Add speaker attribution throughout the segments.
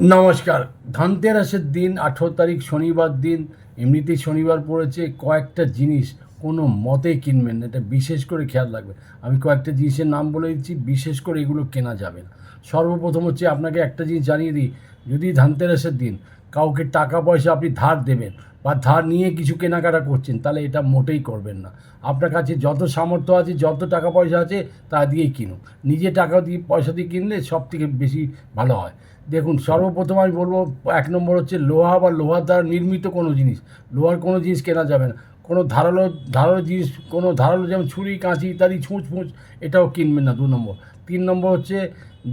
Speaker 1: নমস্কার। ধনতেরাসের দিন, আঠেরো তারিখ শনিবার দিন, এমনিতেই শনিবার পড়েছে, কয়েকটা জিনিস কোনো মতেই কিনবেন না, এটা বিশেষ করে খেয়াল রাখবেন। আমি কয়েকটা জিনিসের নাম বলে দিচ্ছি, বিশেষ করে এগুলো কেনা যাবে না। সর্বপ্রথম হচ্ছে আপনাকে একটা জিনিস জানিয়ে দিই, যদি ধানতেরাসের দিন কাউকে টাকা পয়সা আপনি ধার দেবেন বা ধার নিয়ে কিছু কেনাকাটা করছেন, তাহলে এটা মোটেই করবেন না। আপনার কাছে যত সামর্থ্য আছে, যত টাকা পয়সা আছে, তা দিয়েই কিনুন। নিজে টাকা দিয়ে, পয়সা দিয়ে কিনলে সব থেকে বেশি ভালো হয়। দেখুন, সর্বপ্রথম আমি বলব, এক নম্বর হচ্ছে লোহা বা লোহার দ্বারা নির্মিত কোনো জিনিস। লোহার কোনো জিনিস কেনা যাবে না। কোনো ধারালো ধারালো জিনিস, কোনো ধারালো যেমন ছুরি, কাঁচি ইত্যাদি ছুঁচ ফুঁচ, এটাও কিনবেন না, দু নম্বর। তিন নম্বর হচ্ছে,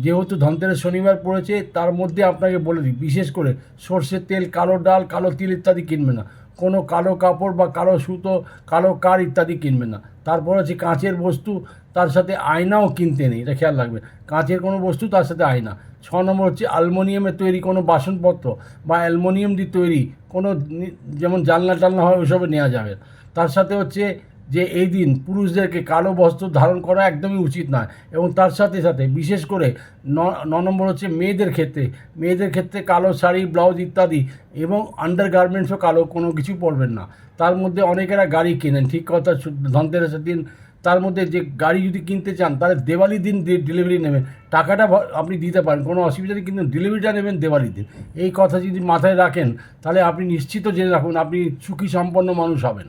Speaker 1: যেহেতু ধনতেরাস শনিবার পড়েছে, তার মধ্যে আপনাকে বলে দিই, বিশেষ করে সর্ষের তেল, কালো ডাল, কালো তিল ইত্যাদি কিনবে না। কোনো কালো কাপড় বা কালো সুতো, কালো কার ইত্যাদি কিনবেন না। তারপর হচ্ছে কাঁচের বস্তু, তার সাথে আয়নাও কিনতে নেই, এটা খেয়াল রাখবে। কাঁচের কোনো বস্তু, তার সাথে আয়না। ছ নম্বর হচ্ছে অ্যালমোনিয়ামের তৈরি কোনো বাসনপত্র বা অ্যালমোনিয়াম দিয়ে তৈরি কোনো যেমন জানলা টালনা হয়, ওইসবে নেওয়া যাবে। তার সাথে হচ্ছে যে এই দিন পুরুষদেরকে কালো বস্ত্র ধারণ করা একদমই উচিত নয়। এবং তার সাথে সাথে, বিশেষ করে ন নম্বর হচ্ছে মেয়েদের ক্ষেত্রে। মেয়েদের ক্ষেত্রে কালো শাড়ি, ব্লাউজ ইত্যাদি এবং আন্ডার গার্মেন্টসও কালো, কোনো কিছু পরবেন না। তার মধ্যে অনেকেরা গাড়ি কেনেন, ঠিক কথা ধনতেরাসের দিন তার মধ্যে যে গাড়ি যদি কিনতে চান, তাহলে দেওয়ালির দিন ডেলিভারি নেবেন। টাকাটা আপনি দিতে পারেন, কোনো অসুবিধা নেই, কিন্তু ডেলিভারিটা নেবেন দেওয়ালির দিন। এই কথা যদি মাথায় রাখেন, তাহলে আপনি নিশ্চিত জেনে রাখুন, আপনি সুখী সম্পন্ন মানুষ হবেন।